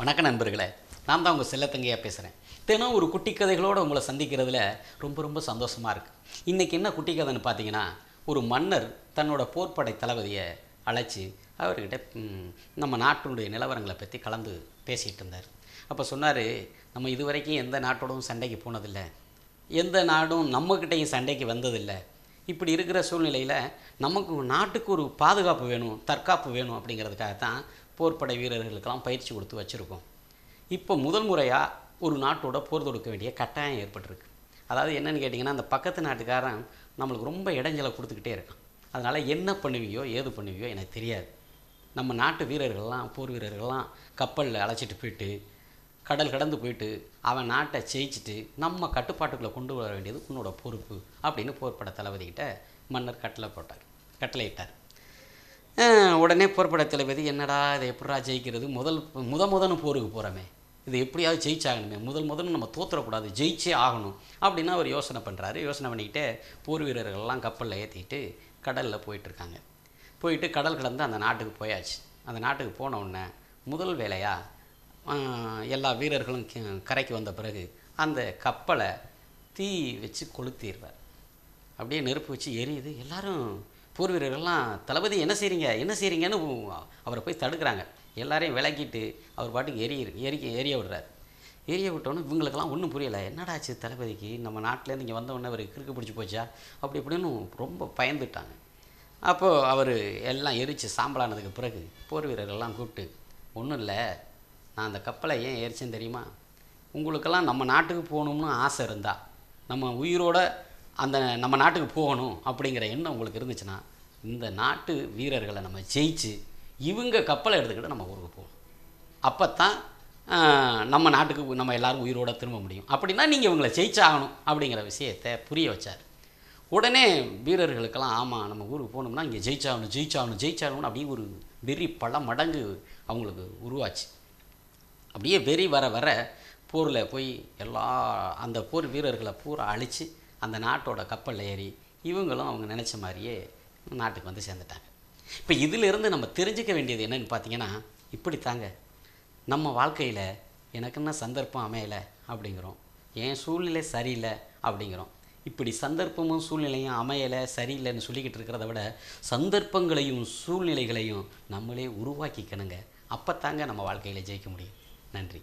வணக்கம் நண்பர்களே நான் தான் உங்கள் செல்லத்தங்கையாக பேசுகிறேன் தினம் ஒரு குட்டி கதைகளோடு உங்களை சந்திக்கிறதுல ரொம்ப ரொம்ப சந்தோஷமாக இருக்குது இன்றைக்கி என்ன குட்டி கதைன்னு பார்த்தீங்கன்னா ஒரு மன்னர் தன்னோட போர்ப்படை தளபதியை அழைச்சி அவர்கிட்ட நம்ம நாட்டினுடைய நிலவரங்களை பற்றி கலந்து பேசிகிட்டு இருந்தார். அப்போ சொன்னார் நம்ம இதுவரைக்கும் எந்த நாட்டோடும் சண்டைக்கு போனதில்லை. எந்த நாடும் நம்மக்கிட்டையும் சண்டைக்கு வந்ததில்லை. இப்படி இருக்கிற சூழ்நிலையில் நமக்கு நாட்டுக்கு ஒரு பாதுகாப்பு வேணும் தற்காப்பு வேணும் அப்படிங்கிறதுக்காக தான் போர்ப்படை வீரர்களுக்கெல்லாம் பயிற்சி கொடுத்து வச்சுருக்கோம். இப்போ முதல் முறையாக ஒரு நாட்டோட போர் தொடுக்க வேண்டிய கட்டாயம் ஏற்பட்டிருக்கு. அதாவது என்னென்னு கேட்டிங்கன்னா அந்த பக்கத்து நாட்டுக்காரன் நம்மளுக்கு ரொம்ப இடைஞ்சலை கொடுத்துக்கிட்டே இருக்கான். அதனால் என்ன பண்ணுவியோ ஏது பண்ணுவியோ எனக்கு தெரியாது. நம்ம நாட்டு வீரர்கள்லாம் போர் வீரர்கள்லாம் கப்பலில் அழைச்சிட்டு போயிட்டு கடல் கடந்து போயிட்டு அவன் நாட்டை ஜெயிச்சுட்டு நம்ம கட்டுப்பாட்டுக்குள்ளே கொண்டு வர வேண்டியது உன்னோட பொறுப்பு அப்படின்னு போர்ப்பட தளபதிக்கிட்ட மன்னர் கட்டளை போட்டார். கட்டளையிட்டார். உடனே போர்ப்பட தளபதி என்னடா இதை எப்படா ஜெயிக்கிறது? முதல் முத முதன்னு போருக்கு போகிறோமே இது எப்படியாவது ஜெயிச்சாகணுமே. முதல் முதல்ல நம்ம தோத்துறக்கூடாது ஜெயிச்சே ஆகணும். அப்படின்னு அவர் யோசனை பண்ணுறாரு யோசனை பண்ணிக்கிட்டே போர் வீரர்கள்லாம் கப்பலில் ஏற்றிட்டு கடலில் போயிட்டுருக்காங்க. போயிட்டு கடல் கடந்து அந்த நாட்டுக்கு போயாச்சு. அந்த நாட்டுக்கு போன உடனே முதல் வேலையாக எல்லா வீரர்களும் கரைக்கு வந்த பிறகு அந்த கப்பலை தீ வச்சு கொளுத்திடுறார். அப்படியே நெருப்பு வச்சு எரியுது. எல்லாரும் போர் வீரர்கள்லாம் தளபதி என்ன செய்கிறீங்க என்ன செய்கிறீங்கன்னு அவரை போய் தடுக்கிறாங்க. எல்லாரையும் விலக்கிட்டு அவர் பாட்டுக்கு எரிய எரிக்க எரிய விடுறாரு. எரிய விட்டோன்னே இவங்களுக்கெல்லாம் ஒன்றும் புரியலை. என்னடாச்சு தளபதிக்கு? நம்ம நாட்டிலேருந்து இங்கே வந்த அவருக்கு கிறுக்கு பிடிச்சி போச்சா? அப்படி இப்படின்னு ரொம்ப பயந்துட்டாங்க. அப்போது அவர் எல்லாம் எரித்து சாம்பலானதுக்கு பிறகு போர் வீரர்கள்லாம் கூப்பிட்டு ஒன்றும் இல்லை. நான் அந்த கப்பலை ஏன் எரிச்சேன்னு தெரியுமா? உங்களுக்கெல்லாம் நம்ம நாட்டுக்கு போகணும்னு ஆசை இருந்தா நம்ம உயிரோட அந்த நம்ம நாட்டுக்கு போகணும் அப்படிங்கிற எண்ணம் உங்களுக்கு இருந்துச்சுன்னா இந்த நாட்டு வீரர்களை நம்ம ஜெயிச்சு இவங்க கப்பலை எடுத்துக்கிட்டு நம்ம ஊருக்கு போகணும். அப்போ தான் நம்ம நாட்டுக்கு நம்ம எல்லாரும் உயிரோட திரும்ப முடியும். அப்படின்னா நீங்கள் இவங்களை ஜெயிச்சாகணும் அப்படிங்கிற விஷயத்தை புரிய வச்சார். உடனே வீரர்களுக்கெல்லாம் ஆமாம் நம்ம ஊருக்கு போகணும்னா இங்கே ஜெயிச்சாகணும் ஜெயிச்சாகணும் ஜெயிச்சாகணும் அப்படி ஒரு வெறி பல மடங்கு அவங்களுக்கு உருவாச்சு. அப்படியே வெறி வர வர போரில் போய் எல்லா அந்த போர் வீரர்களை பூரா அழித்து அந்த நாட்டோட கப்பலில் ஏறி இவங்களும் அவங்க நினச்ச மாதிரியே நாட்டுக்கு வந்து சேர்ந்துட்டாங்க. இப்போ இதிலிருந்து நம்ம தெரிஞ்சுக்க வேண்டியது என்னன்னு பார்த்தீங்கன்னா இப்படி தாங்க நம்ம வாழ்க்கையில் எனக்குன்னா சந்தர்ப்பம் அமையலை அப்படிங்கிறோம். என் சூழ்நிலை சரியில்லை அப்படிங்கிறோம். இப்படி சந்தர்ப்பமும் சூழ்நிலையும் அமையலை சரியில்லைன்னு சொல்லிக்கிட்டு இருக்கிறத விட சந்தர்ப்பங்களையும் சூழ்நிலைகளையும் நம்மளே உருவாக்கிக்கணுங்க. அப்போ தாங்க நம்ம வாழ்க்கையில் ஜெயிக்க முடியும். நன்றி.